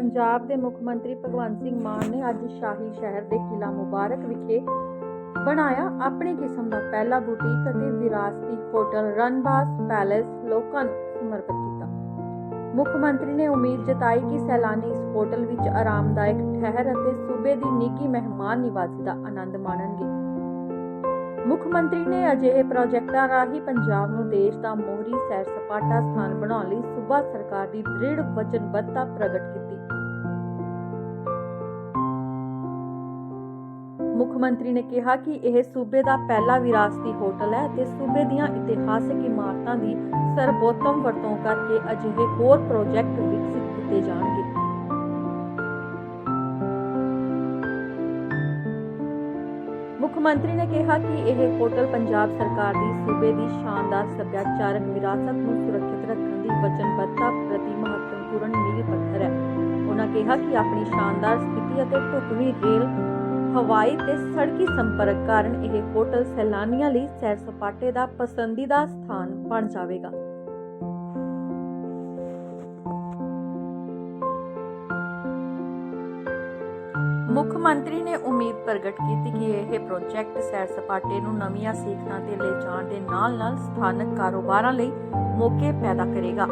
ਪੰਜਾਬ ਦੇ ਮੁੱਖ ਮੰਤਰੀ ਭਗਵੰਤ ਸਿੰਘ ਮਾਨ ਨੇ ਅੱਜ ਸ਼ਾਹੀ ਸ਼ਹਿਰ ਦੇ ਕਿਲਾ ਮੁਬਾਰਕ ਵਿਖੇ ਬਣਾਇਆ ਆਪਣੀ ਕਿਸਮ ਦਾ ਪਹਿਲਾ ਬੁਟੀਕ ਅਤੇ ਵਿਰਾਸਤੀ ਹੋਟਲ ਰਣਬਾਸ ਪੈਲੇਸ ਲੋਕਾਂ ਨੂੰ ਸਮਰਪਿਤ ਕੀਤਾ। ਮੁੱਖ ਮੰਤਰੀ ਨੇ ਉਮੀਦ ਜਤਾਈ ਕਿ ਸੈਲਾਨੀ ਇਸ ਹੋਟਲ ਵਿੱਚ ਆਰਾਮਦਾਇਕ ਠਹਿਰ ਅਤੇ ਸੂਬੇ ਦੀ ਨਿੱਘੀ ਮਹਿਮਾਨ ਨਿਵਾਜ਼ੀ ਦਾ ਆਨੰਦ ਮਾਣਨਗੇ। ਮੁੱਖ ਮੰਤਰੀ ਨੇ ਅਜਿਹੇ ਪ੍ਰੋਜੈਕਟਾਂ ਰਾਹੀਂ ਪੰਜਾਬ ਨੂੰ ਦੇਸ਼ ਦਾ ਮੋਹਰੀ ਸੈਰ ਸਪਾਟਾ ਸਥਾਨ ਬਣਾਉਣ ਲਈ ਸੂਬਾ ਸਰਕਾਰ ਦੀ ਦ੍ਰਿੜ ਵਚਨਬੱਧਤਾ ਪ੍ਰਗਟ ਕੀਤੀ। ਮੁੱਖ ਮੰਤਰੀ ਨੇ ਕਿਹਾ ਕਿ ਇਹ ਸੂਬੇ ਦਾ ਪਹਿਲਾ ਵਿਰਾਸਤੀ ਹੋਟਲ ਹੈ ਅਤੇ ਸੂਬੇ ਦੀਆਂ ਇਤਿਹਾਸਕ ਇਮਾਰਤਾਂ ਦੀ ਸਰਬੋਤਮ ਵਰਤੋਂ ਕਰਕੇ ਅਜਿਹੇ ਹੋਰ ਪ੍ਰੋਜੈਕਟ ਵਿਕਸਿਤ ਕੀਤੇ ਜਾਣਗੇ। ਮੰਤਰੀ ਨੇ ਕਿਹਾ ਕਿ ਇਹ ਹੋਟਲ ਪੰਜਾਬ ਸਰਕਾਰ ਦੀ ਸੂਬੇ ਦੀ ਸ਼ਾਨਦਾਰ ਸੱਭਿਆਚਾਰਕ ਵਿਰਾਸਤ ਨੂੰ ਸੁਰੱਖਿਅਤ ਰੱਖਣ ਦੀ ਵਚਨਬੱਧਤਾ ਪ੍ਰਤੀ ਮਹੱਤਵਪੂਰਨ ਨੀਂਹ ਪੱਥਰ ਹੈ। ਉਹਨਾਂ ਕਿਹਾ ਕਿ ਆਪਣੀ ਸ਼ਾਨਦਾਰ ਸਥਿਤੀ ਅਤੇ ਢੁਕਵੀਂ ਰੇਲ, ਹਵਾਈ ਤੇ ਸੜਕੀ ਸੰਪਰਕ ਕਾਰਨ ਇਹ ਹੋਟਲ ਸੈਲਾਨੀਆਂ ਲਈ ਸੈਰ ਸਪਾਟੇ ਦਾ ਪਸੰਦੀਦਾ ਸਥਾਨ ਬਣ ਜਾਵੇਗਾ। ਮੁੱਖ ਮੰਤਰੀ ਨੇ ਉਮੀਦ ਪ੍ਰਗਟ ਕੀਤੀ ਕਿ ਇਹ ਪ੍ਰੋਜੈਕਟ ਸੈਰ ਸਪਾਟੇ ਨੂੰ ਨਵੀਆਂ ਸਿੱਖਾਂ ਤੇ ਲੈ ਜਾਣ ਦੇ ਨਾਲ-ਨਾਲ ਸਥਾਨਕ ਕਾਰੋਬਾਰਾਂ ਲਈ ਮੌਕੇ ਪੈਦਾ ਕਰੇਗਾ।